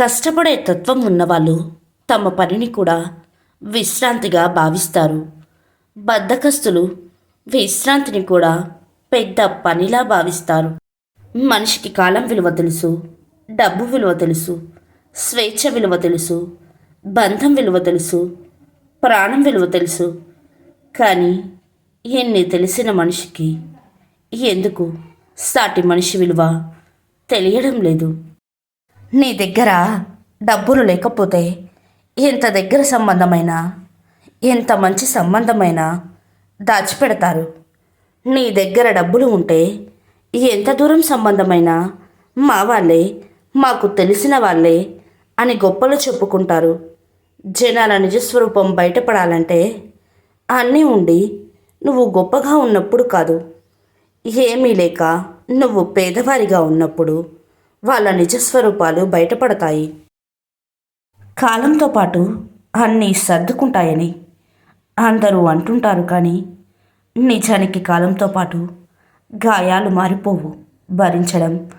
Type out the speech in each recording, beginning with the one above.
కష్టపడే తత్వం ఉన్నవాళ్ళు తమ పనిని కూడా విశ్రాంతిగా భావిస్తారు. బద్ధకస్తులు విశ్రాంతిని కూడా పెద్ద పనిలా భావిస్తారు. మనిషికి కాలం విలువ తెలుసు డబ్బు విలువ తెలుసు స్వేచ్ఛ విలువ తెలుసు బంధం విలువ తెలుసు ప్రాణం విలువ తెలుసు. కానీ ఎన్ని తెలిసిన మనిషికి ఎందుకు సాటి మనిషి విలువ తెలియడం లేదు? నీ దగ్గర డబ్బులు లేకపోతే ఎంత దగ్గర సంబంధమైనా ఎంత మంచి సంబంధమైనా దాచిపెడతారు. నీ దగ్గర డబ్బులు ఉంటే ఎంత దూరం సంబంధమైనా మా వాళ్ళే మాకు తెలిసిన వాళ్ళే అని గొప్పలు చెప్పుకుంటారు. జనాల నిజస్వరూపం బయటపడాలంటే అన్నీ ఉండి నువ్వు గొప్పగా ఉన్నప్పుడు కాదు. ఏమీ లేక నువ్వు పేదవారిగా ఉన్నప్పుడు వాళ్ళ నిజస్వరూపాలు బయటపడతాయి. కాలంతో పాటు అన్నీ సర్దుకుంటాయని అందరూ అంటుంటారు కానీ నిజానికి కాలంతో పాటు గాయాలు మారిపోవు. భరించడం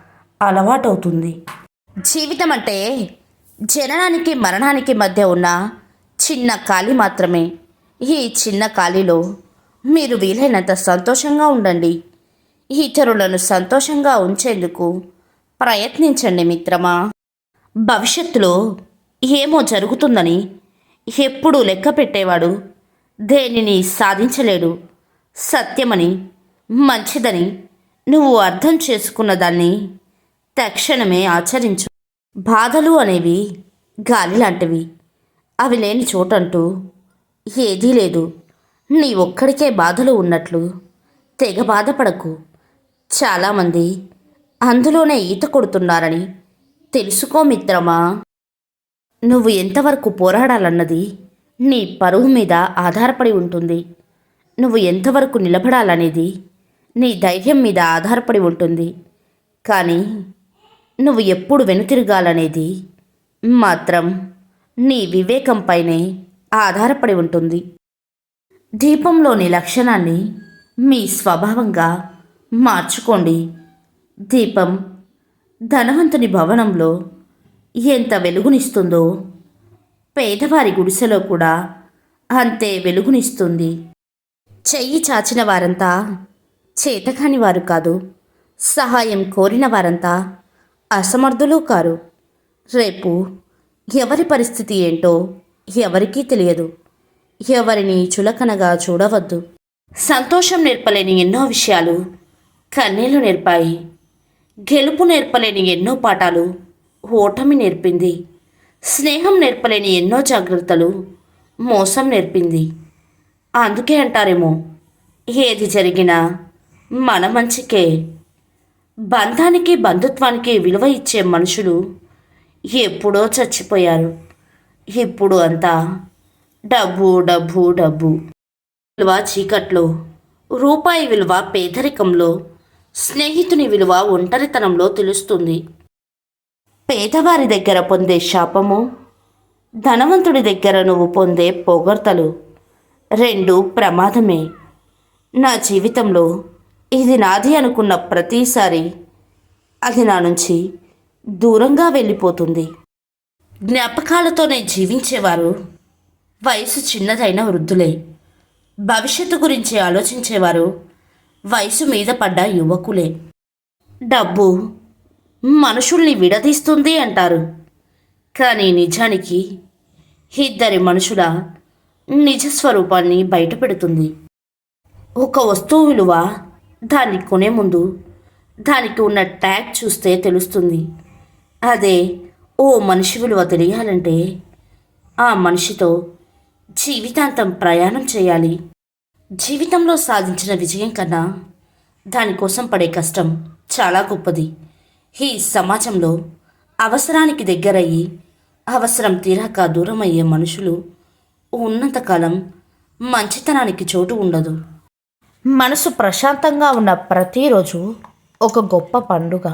అలవాటవుతుంది. జీవితం అంటే జననానికి మరణానికి మధ్య ఉన్న చిన్న ఖాళీ మాత్రమే. ఈ చిన్న ఖాళీలో మీరు వీలైనంత సంతోషంగా ఉండండి. ఇతరులను సంతోషంగా ఉంచేందుకు ప్రయత్నించండి మిత్రమా. భవిష్యత్తులో ఏమో జరుగుతుందని ఎప్పుడూ లెక్క పెట్టేవాడు. దేనిని సాధించలేడు. సత్యమని మంచిదని నువ్వు అర్థం చేసుకున్న దాన్ని తక్షణమే ఆచరించు. బాధలు అనేవి గాలి లాంటివి. అవి లేని చోటంటూ ఏదీ లేదు. నీ ఒక్కడికే బాధలు ఉన్నట్లు తెగ బాధపడకు. చాలామంది అందులోనే ఈత కొడుతున్నారని. తెలుసుకో మిత్రమా నువ్వు ఎంతవరకు పోరాడాలన్నది నీ పరువు మీద ఆధారపడి ఉంటుంది. నువ్వు ఎంతవరకు నిలబడాలనేది నీ ధైర్యం మీద ఆధారపడి ఉంటుంది. కానీ నువ్వు ఎప్పుడు వెనుతిరగాలనేది మాత్రం నీ వివేకంపైనే ఆధారపడి ఉంటుంది. దీపంలోని లక్షణాన్ని మీ స్వభావంగా మార్చుకోండి. దీపం ధనవంతుని భవనంలో ఎంత వెలుగునిస్తుందో. పేదవారి గుడిసెలో కూడా అంతే వెలుగునిస్తుంది. చెయ్యి చాచిన వారంతా చేతకాని వారు కాదు సహాయం కోరిన వారంతా అసమర్థులు కారు. రేపు ఎవరి పరిస్థితి ఏంటో ఎవరికీ తెలియదు. ఎవరిని చులకనగా చూడవద్దు. సంతోషం నేర్పలేని ఎన్నో విషయాలు కన్నీళ్ళు నేర్పాయి. గెలుపు నేర్పలేని ఎన్నో పాఠాలు ఓటమి నేర్పింది. స్నేహం నేర్పలేని ఎన్నో జాగ్రత్తలు మోసం నేర్పింది. అందుకే అంటారేమో ఏది జరిగినా మన మంచికే. బంధానికి బంధుత్వానికి విలువ ఇచ్చే మనుషులు ఎప్పుడో చచ్చిపోయారు. ఇప్పుడు అంతా డబ్బు డబ్బు డబ్బు. విలువ చీకట్లో రూపాయి విలువ పేదరికంలో స్నేహితుని విలువ ఒంటరితనంలో తెలుస్తుంది. పేదవారి దగ్గర పొందే శాపము ధనవంతుడి దగ్గర నువ్వు పొందే పొగడ్తలు రెండు ప్రమాదమే. నా జీవితంలో ఇది నాది అనుకున్న ప్రతిసారి అది నా నుంచి దూరంగా వెళ్ళిపోతుంది. జ్ఞాపకాలతోనే జీవించేవారు వయసు చిన్నదైన వృద్ధులే. భవిష్యత్తు గురించి ఆలోచించేవారు వయసు మీద పడ్డ యువకులే. డబ్బు మనుషుల్ని విడదీస్తుంది అంటారు. కానీ నిజానికి ఇద్దరి మనుషుల నిజస్వరూపాన్ని బయటపెడుతుంది. ఒక వస్తువు విలువ దాన్ని కొనే ముందు దానికి ఉన్న ట్యాగ్ చూస్తే తెలుస్తుంది. అదే ఓ మనిషి విలువ తెలియాలంటే ఆ మనిషితో జీవితాంతం ప్రయాణం చేయాలి. జీవితంలో సాధించిన విజయం కన్నా దానికోసం పడే కష్టం చాలా గొప్పది. ఈ సమాజంలో అవసరానికి దగ్గరయ్యి అవసరం తీరాక దూరమయ్యే మనుషులు ఉన్నంతకాలం మంచితనానికి చోటు ఉండదు. మనసు ప్రశాంతంగా ఉన్న ప్రతిరోజు ఒక గొప్ప పండుగ.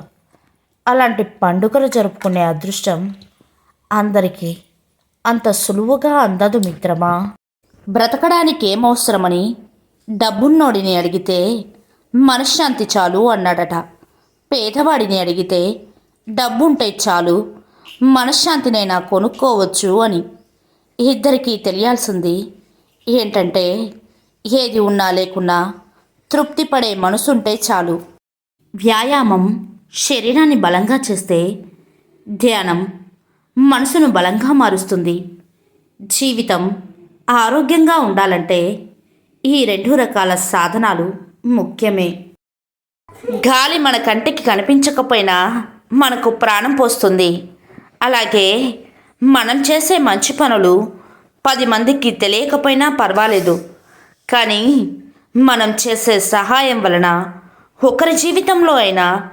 అలాంటి పండుగలు జరుపుకునే అదృష్టం అందరికీ అంత సులువుగా అందదు మిత్రమా? బ్రతకడానికి ఏమవసరమని డబ్బున్నోడిని అడిగితే మనశ్శాంతి చాలు అన్నాడట. పేదవాడిని అడిగితే డబ్బుంటే చాలు మనశ్శాంతినైనా కొనుక్కోవచ్చు అని. ఇద్దరికీ తెలియాల్సింది ఏంటంటే ఏది ఉన్నా లేకున్నా తృప్తిపడే మనసుంటే చాలు. వ్యాయామం శరీరాన్ని బలంగా చేస్తే ధ్యానం మనసును బలంగా మారుస్తుంది. జీవితం ఆరోగ్యంగా ఉండాలంటే ఈ రెండు రకాల సాధనాలు ముఖ్యమే. గాలి మన కంటికి కనిపించకపోయినా మనకు ప్రాణం పోస్తుంది. అలాగే మనం చేసే మంచి పనులు పది మందికి తెలియకపోయినా పర్వాలేదు. కానీ మనం చేసే సహాయం వలన ఒకరి జీవితంలో అయినా